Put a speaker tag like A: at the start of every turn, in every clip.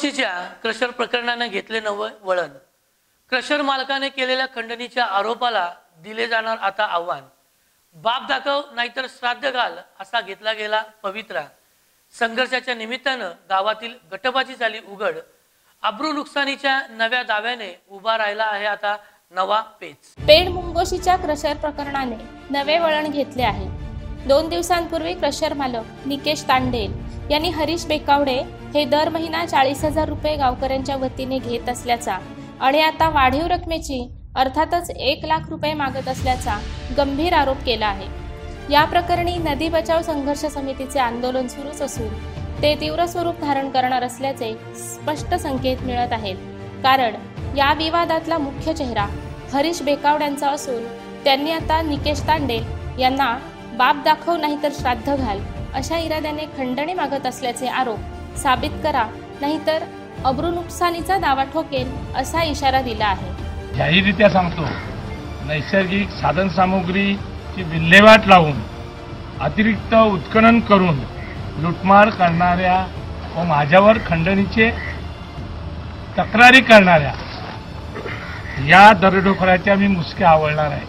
A: मुंगोशीच्या crusher प्रकरणाने घेतले नवं वळण. क्रशर मालकाने केलेल्या खंडणीच्या आरोपाला दिले जाणार आता आव्हान. बाप दाखव नाहीतर श्राद्ध घाल असा घेतला गेला पवित्रा. संघर्षाच्या निमित्तानं गावातील गटबाजी झाली उघड. अब्रू नुकसानीच्या नव्या दाव्याने उभा राहिला आहे आता नवा पेच.
B: पेड मुंगोशीच्या क्रशर प्रकरणाने नवे वळण घेतले आहे. दोन दिवसांपूर्वी क्रशर मालक निकेश तांडेल यांनी हरीश बेकावडे हे दर महिना चाळीस हजार रुपये गावकऱ्यांच्या वतीने घेत असल्याचा आणि आता वाढीव रकमेची अर्थातच एक लाख रुपये मागत असल्याचा गंभीर आरोप केला आहे. या प्रकरणी नदी बचाव संघर्ष समितीचे आंदोलन सुरूच असून ते तीव्र स्वरूप धारण करणार असल्याचे स्पष्ट संकेत मिळत आहेत. कारण या विवादातला मुख्य चेहरा हरीश बेकावड्यांचा असून त्यांनी आता निकेश तांडे यांना बाप दाखव नाही तर श्राद्ध घाल अशा इराद्याने खंडणी मागत असल्याचे आरोप साबित करा नाहीतर अब्रू नुकसानीचा दावा ठोकेल असा इशारा दिला आहे.
C: जाहीररित्या सांगतो नैसर्गिक साधनसामुग्रीची विल्हेवाट लावून अतिरिक्त उत्खनन करून लुटमार करणाऱ्या व माझ्यावर खंडणीचे तक्रारी करणाऱ्या या दरोडेखोराच्या मी मुसके आवळणार आहे.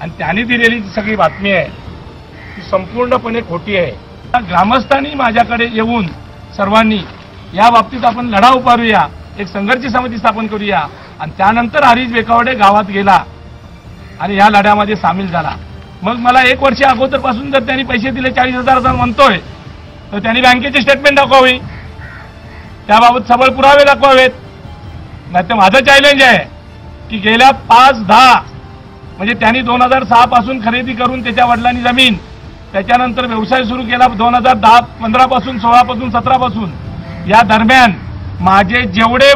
C: आणि त्यांनी दिलेली जी सगळी बातमी आहे ती संपूर्णपणे खोटी आहे. ग्रामस्थांनी माझ्याकडे येऊन सर्वांनी या बाबतीत आपण लढा उभारूया एक संघर्ष समिती स्थापन करूया आणि त्यानंतर हरीश बेकावडे गावात गेला आणि या लढ्यामध्ये सामील झाला. मग मला एक वर्ष अगोदरपासून जर त्यांनी पैसे दिले चाळीस हजार म्हणतोय तर त्यांनी बँकेचे स्टेटमेंट दाखवावी. त्याबाबत सबळ पुरावे दाखवावेत. नाही तर माझं चॅलेंज आहे की गेल्या पाच दहा म्हणजे त्यांनी दोन हजार सहा पासून खरेदी करून त्याच्या वडिलांनी जमीन त्याच्यानंतर व्यवसाय सुरू केला दोन हजार दहा पंधरापासून सोळापासून सतरापासून या दरम्यान माझे जेवढे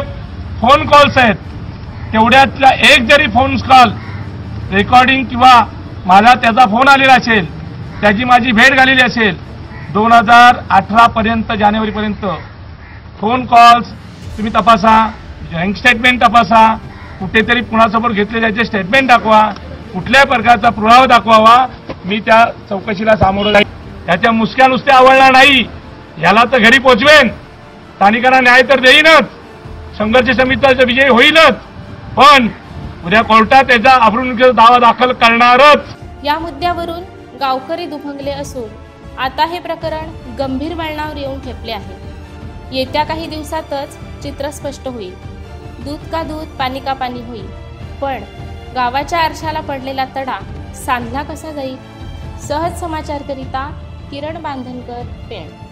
C: फोन कॉल्स आहेत तेवढ्यातला एक जरी फोन कॉल रेकॉर्डिंग किंवा मला त्याचा फोन आलेला असेल त्याची माझी भेट झालेली असेल दोन हजार अठरापर्यंत जानेवारीपर्यंत फोन कॉल्स तुम्ही तपासा बँक स्टेटमेंट तपासा कुठेतरी कुणासमोर घेतले त्याचे स्टेटमेंट दाखवा कुठल्याही प्रकारचा पुरावा दाखवावा मी त्या चौकशीला सामोरं जाईल त्याच्या मुसक्या नुसत्या आवडणार नाही. याला तर घरी पोचवेन. स्थानिकांना न्याय तर देईनच. संघर्ष समितीचा विजय होईलच. पण उद्या कोर्टात त्याचा अब्रुनुकीचा दावा दाखल करणारच.
B: या मुद्द्यावरून गावकरी दुभंगले असून आता हे प्रकरण गंभीर वळणावर येऊन ठेपले आहे. येत्या काही दिवसातच चित्र स्पष्ट होईल. दूध का दूध पाणी का पाणी होईल. पण गावाच्या आरशाला पडलेला तडा सांधला कसा जाईल? सहज समाचारकरिता किरण बांधनकर पेण.